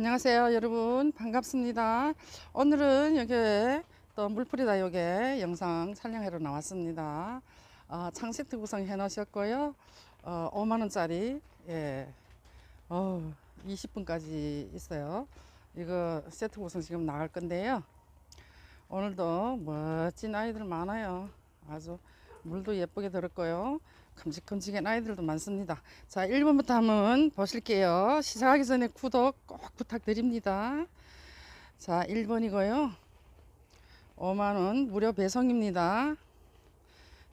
안녕하세요 여러분. 반갑습니다. 오늘은 여기 또 물풀이다 여기 영상 촬영하러 나왔습니다. 어, 창세트 구성 해 놓으셨고요. 어, 5만원짜리 예. 어, 20분까지 있어요. 이거 세트 구성 지금 나갈 건데요. 오늘도 멋진 아이들 많아요. 아주 물도 예쁘게 들었고요 큼직큼직한 아이들도 많습니다. 자, 1번부터 한번 보실게요. 시작하기 전에 구독 꼭 부탁드립니다. 자, 1번이고요. 5만원 무료 배송입니다.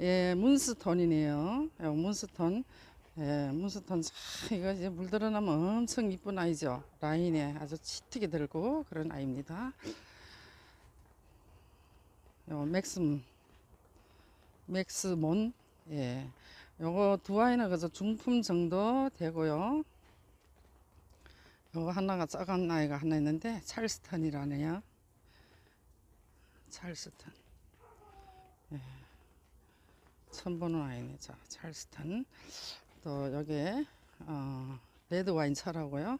예, 문스톤이네요. 예, 문스톤. 예, 문스톤. 자, 이거 이제 물 들어나면 엄청 이쁜 아이죠. 라인에 아주 치트게 들고 그런 아이입니다. 요, 맥스, 맥스몬. 예. 요거 두 아이는 그저 중품 정도 되고요. 요거 하나가 작은 아이가 하나 있는데 찰스턴이라네요. 찰스턴. 예. 처음 보는 아이네. 자, 찰스턴. 또 여기에 어, 레드 와인 차라고요.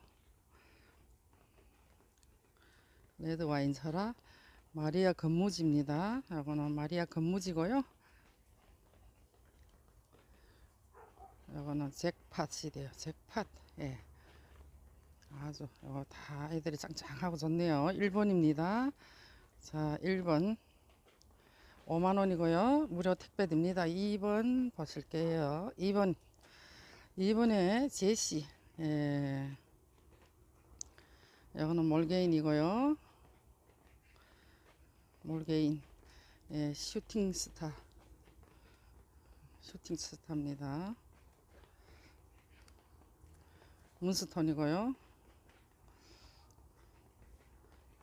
레드 와인 차라 마리아 건무지입니다. 요거는 마리아 건무지고요. 요거는 잭팟이 돼요. 잭팟. 예. 아주 요거 다 아이들이 짱짱하고 좋네요. 1번입니다. 자, 1번 5만 원이고요. 무료 택배 됩니다. 2번 보실게요. 2번 2번에 제시. 예. 요거는 몰게인이고요. 몰게인. 예, 슈팅 스타. 슈팅 스타입니다. 문스톤이고요.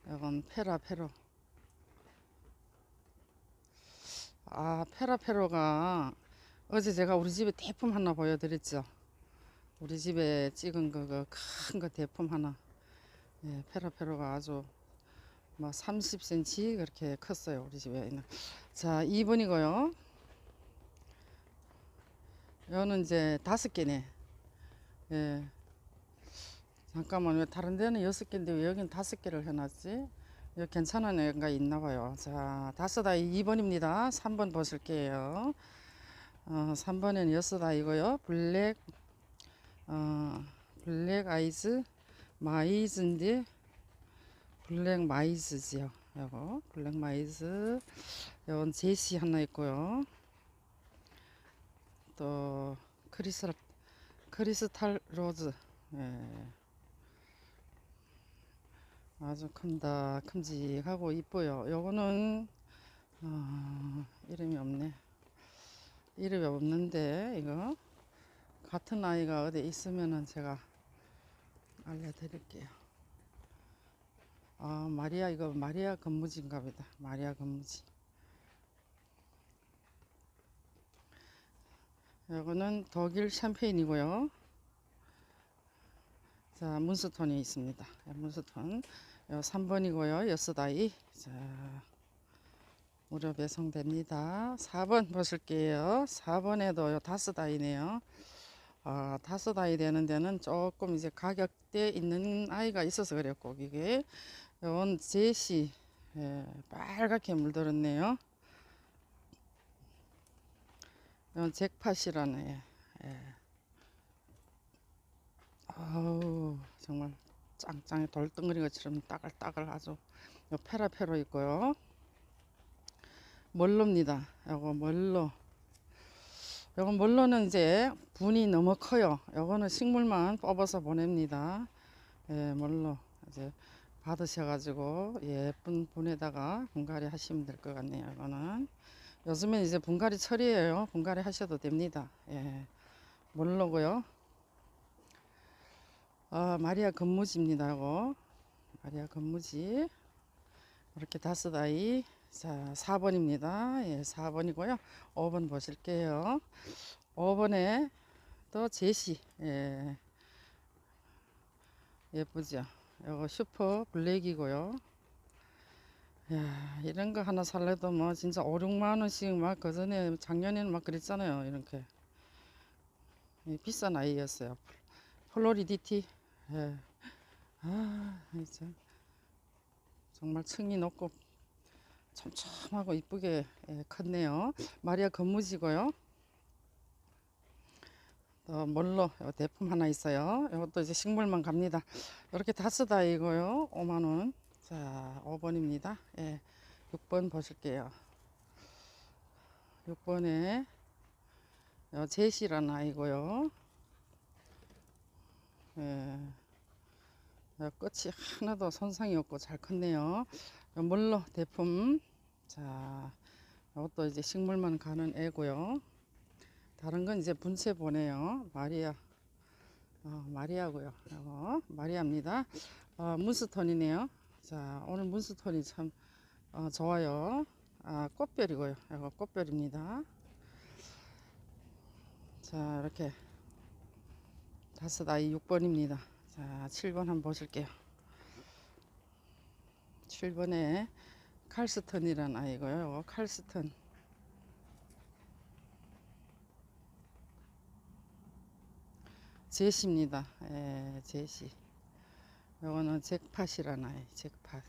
이건 페라페로. 아, 페라페로가 어제 제가 우리 집에 대품 하나 보여드렸죠. 우리 집에 찍은 거, 큰 거 대품 하나. 예, 페라페로가 아주 뭐 30cm 그렇게 컸어요. 우리 집에 있는. 자, 2번이고요. 이거는 이제 다섯 개네. 예. 잠깐만 왜 다른 데는 여섯 개인데 왜 여긴 다섯 개를 해놨지? 여기 괜찮은 애가 있나 봐요. 자, 다섯 아이 2번입니다. 3번 보실게요. 어, 3번에는 여섯 아이고요. 블랙, 어, 블랙 아이즈, 마이즈인데, 블랙 마이즈지요. 요거, 블랙 마이즈. 요건 제시 하나 있고요. 또, 크리스탈, 크리스탈 로즈. 예. 아주 큰다 큼직하고 이뻐요. 요거는 어, 이름이 없네. 이름이 없는데 이거 같은 아이가 어디 있으면은 제가 알려드릴게요. 아 마리아 이거 마리아 건무지인가 보다. 마리아 건무지. 요거는 독일 샴페인이고요 자 문스톤이 있습니다 문스톤 요 3번이고요. 여섯 아이. 자, 무료 배송됩니다. 4번 보실게요. 4번에도 요 다섯 아이네요. 아, 다섯 아이 되는 데는 조금 이제 가격대 있는 아이가 있어서 그래요. 꼭 이게. 요건 제시. 예, 빨갛게 물들었네요. 이건 잭팟이라네. 예. 아우, 정말 짱짱이 돌덩어리 것처럼 따글따글 아주 요 페라페로 있고요. 멀로입니다. 요거 멀로. 요거 멀로는 이제 분이 너무 커요. 요거는 식물만 뽑아서 보냅니다. 예, 멀로 이제 받으셔가지고 예쁜 분에다가 분갈이 하시면 될 것 같네요. 이거는 요즘엔 이제 분갈이 철이에요. 분갈이 하셔도 됩니다. 예, 멀로고요. 아, 마리아 건무지입니다. 고 마리아 건무지. 이렇게 다섯 아이. 자, 4번입니다. 예, 4번이고요. 5번 보실게요. 5번에 또 제시. 예. 예쁘죠? 이거 슈퍼 블랙이고요. 야, 이런 거 하나 살래도 뭐 진짜 5, 6만 원씩 막 그전에 작년에는 막 그랬잖아요. 이렇게. 비싼 아이였어요. 플로리디티. 예. 아, 이제 정말 층이 높고 촘촘하고 이쁘게 예, 컸네요. 마리아 건무지고요. 또요 대품 하나 있어요. 이것도 이제 식물만 갑니다. 이렇게 다섯 아이고요. 5만 원. 자, 5번입니다. 예, 6번 보실게요. 6번에 요 제시라는 아이고요. 예. 어, 끝이 하나도 손상이 없고 잘 컸네요. 어, 물로 대품. 자, 이것도 이제 식물만 가는 애고요. 다른 건 이제 분체 보내요. 마리아. 어, 마리아고요. 이거 마리아입니다. 어, 문스톤이네요. 자, 오늘 문스톤이 참 어, 좋아요. 아, 꽃별이고요. 이거 꽃별입니다. 자, 이렇게 다섯 아이 6번입니다. 자, 7번 한번 보실게요. 7번에 칼스턴이란 아이고요. 칼스턴. 제시입니다. 예, 제시. 요거는 잭팟이란 아이, 잭팟.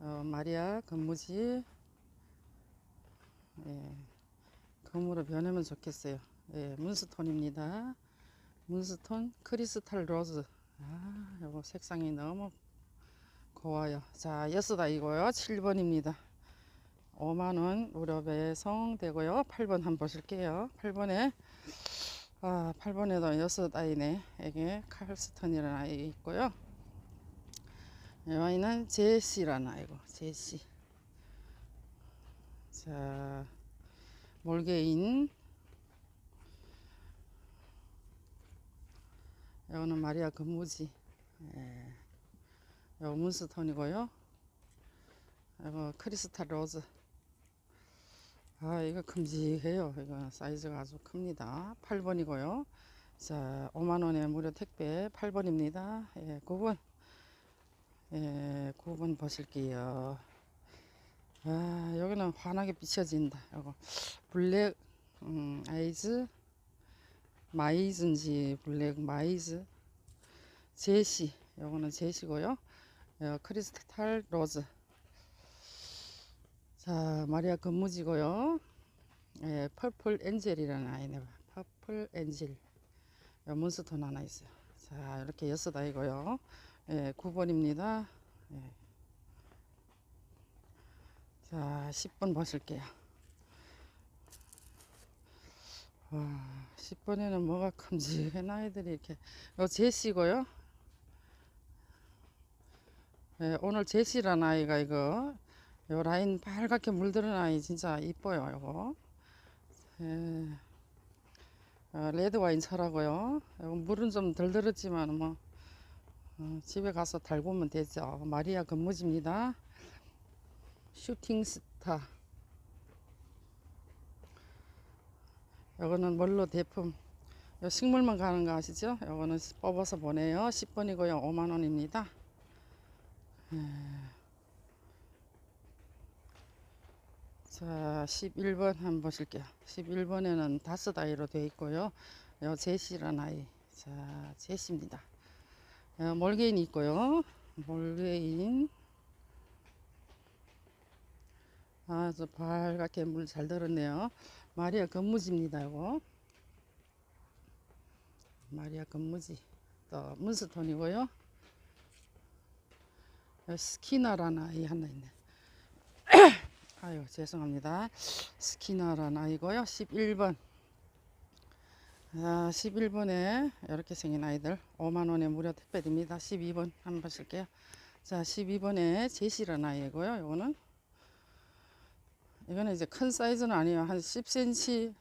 어, 마리아 건무지. 예. 금으로 변하면 좋겠어요. 예, 문스톤입니다. 문스톤 크리스탈 로즈. 아, 요거 색상이 너무 고와요. 자, 여섯 아이고요. 7번입니다. 5만원 무료 배송 되고요. 8번 한번 보실게요. 8번에, 아, 8번에도 여섯 아이네. 이게 칼스턴이라는 아이 있고요. 이 아이는 제시라는 아이고, 제시. 자, 몰개인 이거는 마리아 금무지. 예. 이거 문스톤이고요. 이거 크리스탈 로즈. 아 이거 큼직해요. 이거 사이즈가 아주 큽니다. 8번이고요. 자 5만원에 무료 택배 8번입니다. 예, 9번 예, 9번 보실게요 아, 여기는 환하게 비춰진다. 요거 블랙 음, 아이즈 마이즈인지 블랙 마이즈 제시 요거는 제시고요. 요 크리스탈 로즈 자 마리아 금무지고요. 예, 퍼플 엔젤이라는 아이네. 퍼플 엔젤 요 문스톤 하나 있어요. 자 이렇게 여섯 아이고요. 예, 9번입니다. 예. 자, 10번 보실게요. 와, 10번에는 뭐가 큼직한 아이들이 이렇게, 요 제시고요. 예, 오늘 제시란 아이가 이거, 요 라인 빨갛게 물들은 아이 진짜 이뻐요, 요거. 예, 어, 레드 와인 차라고요. 물은 좀 덜 들었지만 뭐, 어, 집에 가서 달구면 되죠. 마리아 건무지입니다. 슈팅 스타. 요거는 뭘로 대품. 요 식물만 가는 거 아시죠? 요거는 뽑아서 보내요. 10번이고요. 5만 원입니다. 예. 자, 11번 한번 보실게요. 11번에는 다섯 아이로 되어 있고요. 요 제시란 아이. 자, 제시입니다. 요 몰개인 있고요. 몰개인. 아주 빨갛게 물 잘 들었네요. 마리아 건무지입니다. 이거 마리아 건무지 또 문스톤이고요. 스키나라는 아이 하나 있네. 아유 죄송합니다. 스키나라는 아이고요. 11번 아, 11번에 이렇게 생긴 아이들 5만원에 무료 택배됩니다. 12번 한번 보실게요. 자 12번에 제시라는 아이고요. 이거는 이거는 이제 큰 사이즈는 아니에요. 한 10cm,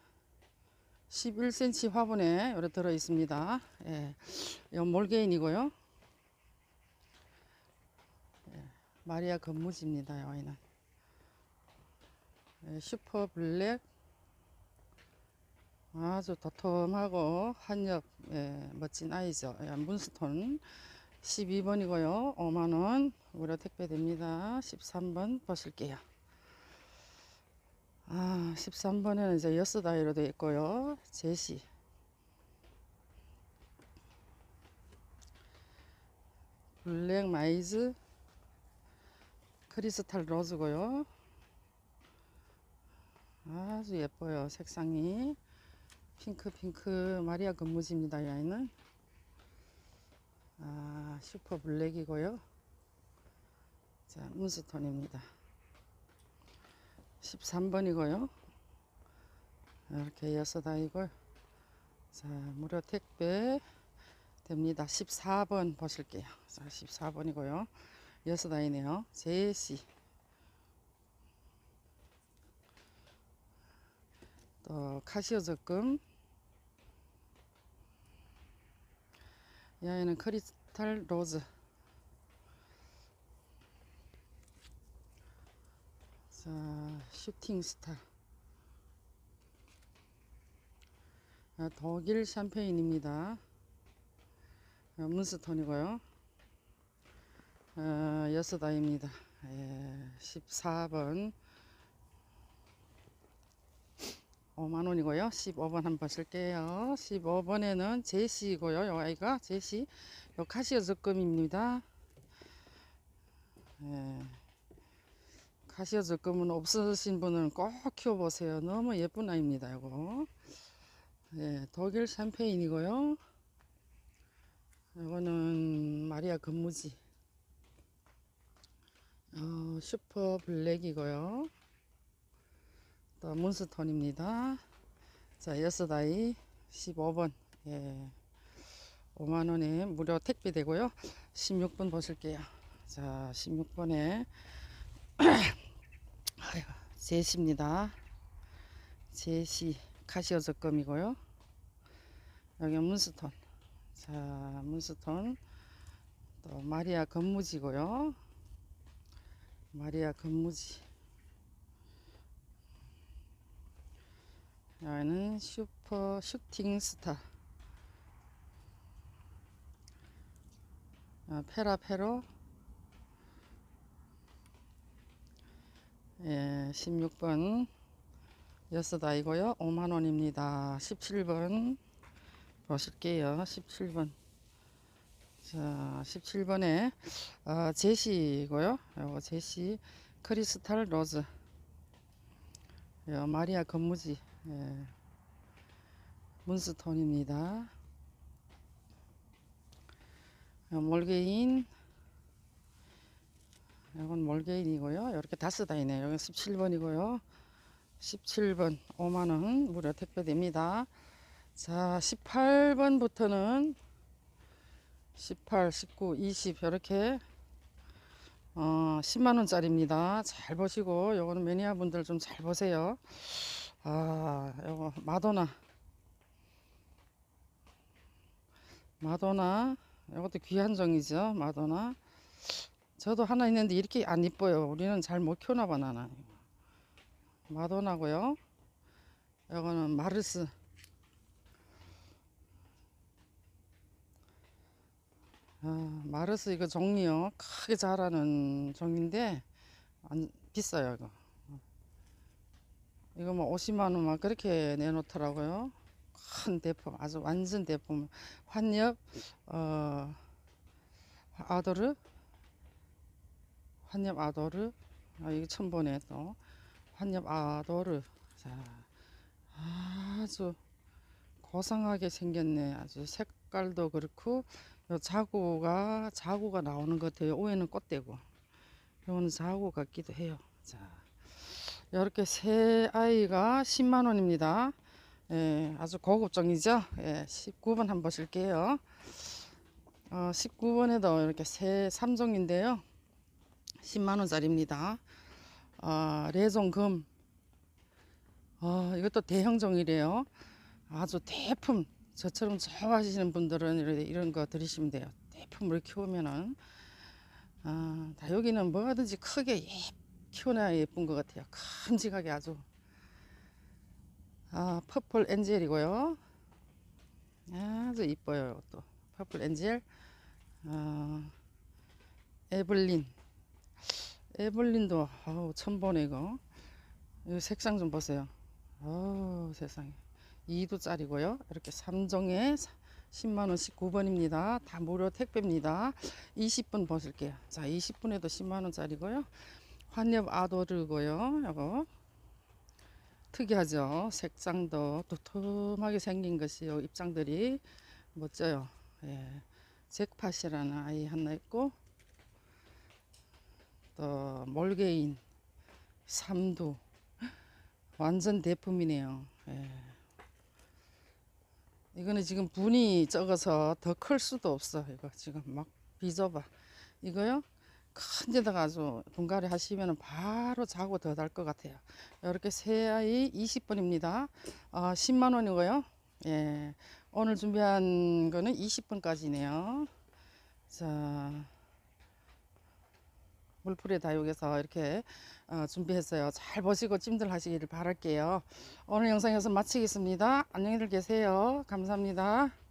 11cm 화분에 이렇게 들어 있습니다. 예. 이건 몰개인이고요. 예. 마리아 건무지입니다. 여기는. 예. 슈퍼 블랙. 아주 도톰하고 한엽 예. 멋진 아이죠. 예. 문스톤 12번이고요. 5만원 무료 택배됩니다. 13번 보실게요. 아, 13번에는 이제 여스 다이로 되 있고요. 제시. 블랙 마이즈 크리스탈 로즈고요. 아주 예뻐요. 색상이 핑크 핑크 마리아 근무지입니다. 이 아이는 아, 슈퍼 블랙이고요. 자, 문스톤입니다. 13번이고요. 이렇게 여섯 아이고 자 무료 택배 됩니다. 14번 보실게요. 자 14번이고요. 여섯 아이네요. 제시 또 카시오 적금 이 아이는 크리스탈 로즈 자 슈팅 스타 아, 독일 샴페인입니다 아, 문스톤이고요 아, 여섯 아이입니다 예, 14번 5만 원이고요. 15번 한번 쓸게요. 15번에는 제시고요. 요 아이가 제시. 요 카시오 적금입니다. 예. 카시오 적금은 없으신 분은 꼭 키워보세요. 너무 예쁜 아이입니다. 요거. 예, 독일 샴페인이고요. 이거는 마리아 금무지. 어, 슈퍼 블랙이고요. 또 문스톤입니다. 자, 여섯 아이 15번. 예. 5만 원에 무료 택배 되고요. 16번 보실게요. 자, 16번에 아유, 제시입니다. 제시 카시오 적금이고요. 여기 문스톤. 자, 문스톤. 또 마리아 건무지고요. 마리아 건무지. 여기는 슈퍼 슈팅 스타 아, 페라페로 예, 16번 여섯 아이고요 5만원입니다. 17번 보실게요. 17번. 자 17번에 아, 제시고요. 요거 제시 크리스탈 로즈. 요 마리아 건무지. 예. 문스톤입니다. 어, 몰개인 이건 몰개인이고요. 이렇게 다섯 아이네요. 여기 17번이고요. 17번 5만원 무료 택배됩니다. 자 18번부터는 18, 19, 20 이렇게 어, 10만원짜리입니다. 잘 보시고 요거는 매니아 분들 좀 잘 보세요. 아, 요거 마도나. 마도나. 이것도 귀한 종이죠. 마도나. 저도 하나 있는데 이렇게 안 이뻐요. 우리는 잘 못 키우나 봐 나는. 마도나고요. 이거는 마르스. 아, 마르스 이거 종이요. 크게 자라는 종인데 안 비싸요, 이거. 이거 뭐 50만 원만 그렇게 내놓더라고요. 큰 대품, 아주 완전 대품. 환엽, 어, 아도르, 환엽 아도르. 아, 이거 처음 보네 또. 환엽 아도르. 자, 아주 고상하게 생겼네. 아주 색깔도 그렇고, 요 자구가, 자구가 나오는 것 같아요. 오해는 꽃대고. 요거는 자구 같기도 해요. 자. 이렇게 세 아이가 10만 원입니다. 예, 아주 고급종이죠. 예, 19번 한번 보실게요. 어, 19번에도 이렇게 새 3종인데요. 10만 원짜리입니다. 어, 레종금. 어, 이것도 대형종이래요. 아주 대품. 저처럼 좋아하시는 분들은 이런, 거 들으시면 돼요. 대품을 키우면은. 아, 다 여기는 뭐든지 크게 예, 키워놔야 예쁜 것 같아요. 큼직하게 아주. 아, 퍼플 엔젤이고요. 아주 이뻐요. 또 퍼플 엔젤. 아, 에블린. 에블린도 아우 보네 이거. 이 색상 좀 보세요. 아우 세상에. 2도짜리고요. 이렇게 3종에 10만 원 19번입니다. 다 무료 택배입니다. 20분 보실게요. 자, 20분에도 10만 원짜리고요. 환엽 아도르고요. 요거 특이하죠. 색상도 두툼하게 생긴 것이요. 입장들이 멋져요. 예. 잭팟이라는 아이 하나 있고 또 몰개인 삼두 완전 대품이네요. 예. 이거는 지금 분이 적어서 더 클 수도 없어. 이거 지금 막 빚어봐. 이거요? 큰 데다가 아주 분갈이 하시면 바로 자고 더 달 것 같아요. 이렇게 새 아이 20분입니다. 아, 10만 원이고요. 예. 오늘 준비한 거는 20분까지네요. 자. 물풀의 다육에서 이렇게 어, 준비했어요. 잘 보시고 찜들 하시기를 바랄게요. 오늘 영상 여기서 마치겠습니다. 안녕히들 계세요. 감사합니다.